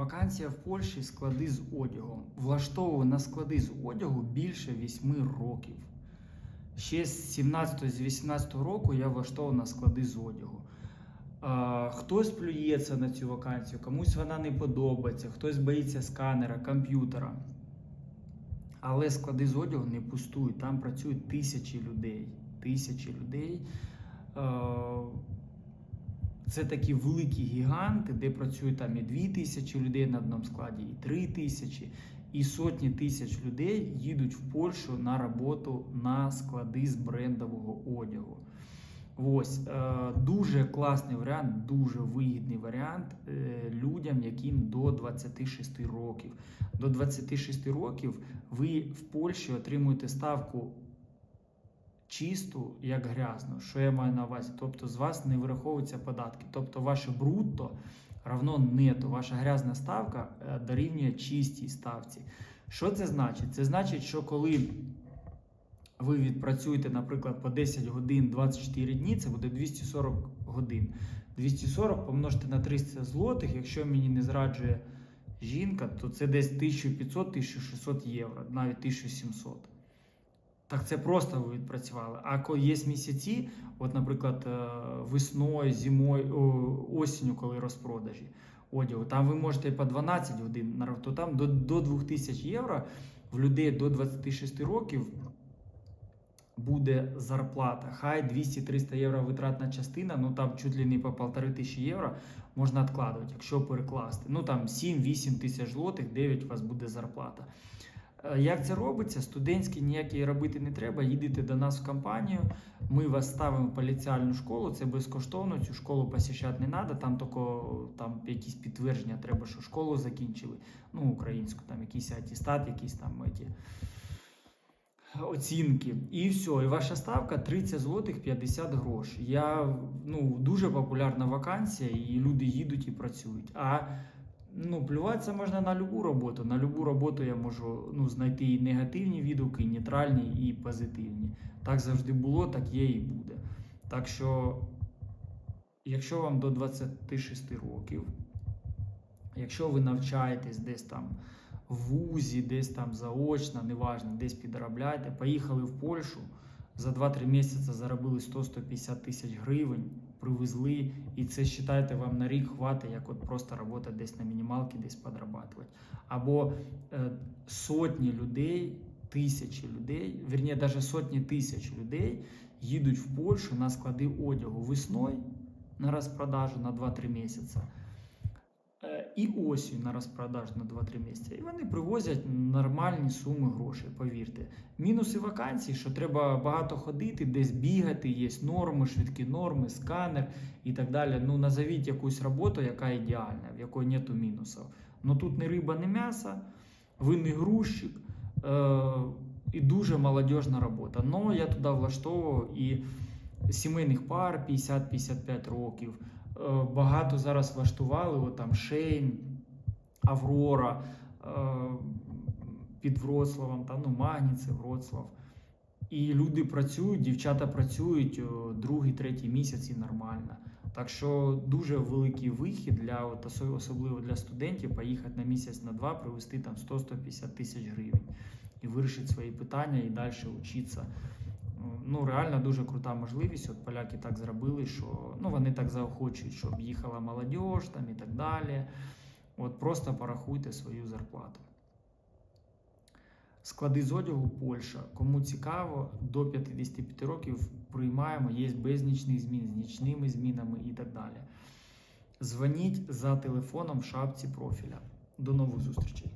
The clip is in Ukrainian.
Вакансія в Польщі склади з одягом. Влаштовую на склади з одягу більше 8 років. Ще з 17 з 18 року я влаштовував на склади з одягу. А, хтось плюється на цю вакансію, комусь вона не подобається, хтось боїться сканера, комп'ютера. Але склади з одягу не пустують. Там працюють тисячі людей. Тисячі людей. Е, Це такі великі гіганти, де працюють там і 2 тисячі людей на одному складі, і 3 тисячі, і сотні тисяч людей їдуть в Польщу на роботу на склади з брендового одягу. Ось е, дуже класний варіант, дуже вигідний варіант е, людям, яким до 26 років. До 26 років ви в Польщі отримуєте ставку чисту, як грязну. Що я маю на увазі? Тобто з вас не вираховуються податки. Тобто ваше брутто равно нету. Ваша грязна ставка е, дорівнює чистій ставці. Що це значить? Це значить, що коли ви відпрацюєте, наприклад, по 10 годин 24 дні, це буде 240 годин. 240 помножити на 300 злотих, якщо мені не зраджує жінка, то це десь 1500-1600 євро, навіть 1700. Так це просто ви відпрацювали. А коли є місяці, от, наприклад, е, весною, зимою, осінню, коли розпродажі одягу, там ви можете по 12 годин, на- то там до, до 2000 євро в людей до 26 років буде зарплата. Хай 200-300 євро витратна частина, ну там чуть ли не по 1500 євро можна відкладувати, якщо перекласти. Ну там 7-8 тисяч злотих, 9 у вас буде зарплата. Е, Як це робиться? Студентські ніякі робити не треба. Їдете до нас в компанію. Ми вас ставимо в поліціальну школу. Це безкоштовно. Цю школу посіщати не треба. Там тільки там якісь підтвердження треба, що школу закінчили. Ну, українську, там якийсь атестат, якісь там ті оцінки. І все. І ваша ставка 30 злотих 50 грош. Я ну дуже популярна вакансія, і люди їдуть і працюють. А Ну, плюватися можна на любу роботу. На любу роботу я можу ну, знайти і негативні відгуки, і нейтральні, і позитивні. Так завжди було, так є і буде. Так що, якщо вам до 26 років, якщо ви навчаєтесь десь там в вузі, десь там заочно, неважно, десь підробляєте, поїхали в Польщу, за 2-3 місяці заробили 100-150 тисяч гривень, привезли, і це вважайте, вам на рік хватить, як от просто робота десь на мінімалці, десь подрабатувати. Або е, сотні людей, тисячі людей, вірні, навіть сотні тисяч людей їдуть в Польщу на склади одягу весною на розпродажу на 2-3 місяці. І осінь на розпродаж на 2-3 місяці. І вони привозять нормальні суми грошей, повірте. Мінуси вакансій, що треба багато ходити, десь бігати, є норми, швидкі норми, сканер і так далі. Ну, назовіть якусь роботу, яка ідеальна, в якої нету мінусів. Ну тут не риба, не м'ясо, ви не грузчик. Е- і дуже молодіжна робота. Но я туди влаштовував і сімейних пар 50-55 років. Е, Багато зараз влаштували, от там Шейн, Аврора е, під Вроцлавом, та, ну, Магніце, Вроцлав. І люди працюють, дівчата працюють другий, третій місяць нормально. Так що дуже великий вихід для от, особливо для студентів поїхати на місяць на два, привезти там 100-150 тисяч гривень і вирішити свої питання і далі вчитися. Ну, реально дуже крута можливість. От поляки так зробили, що ну, вони так заохочують, щоб їхала молодь там і так далі. От просто порахуйте свою зарплату. Склади з одягу Польща. Кому цікаво, до 55 років приймаємо, є без нічних змін, з нічними змінами і так далі. Дзвоніть за телефоном в шапці профіля. До нових зустрічей!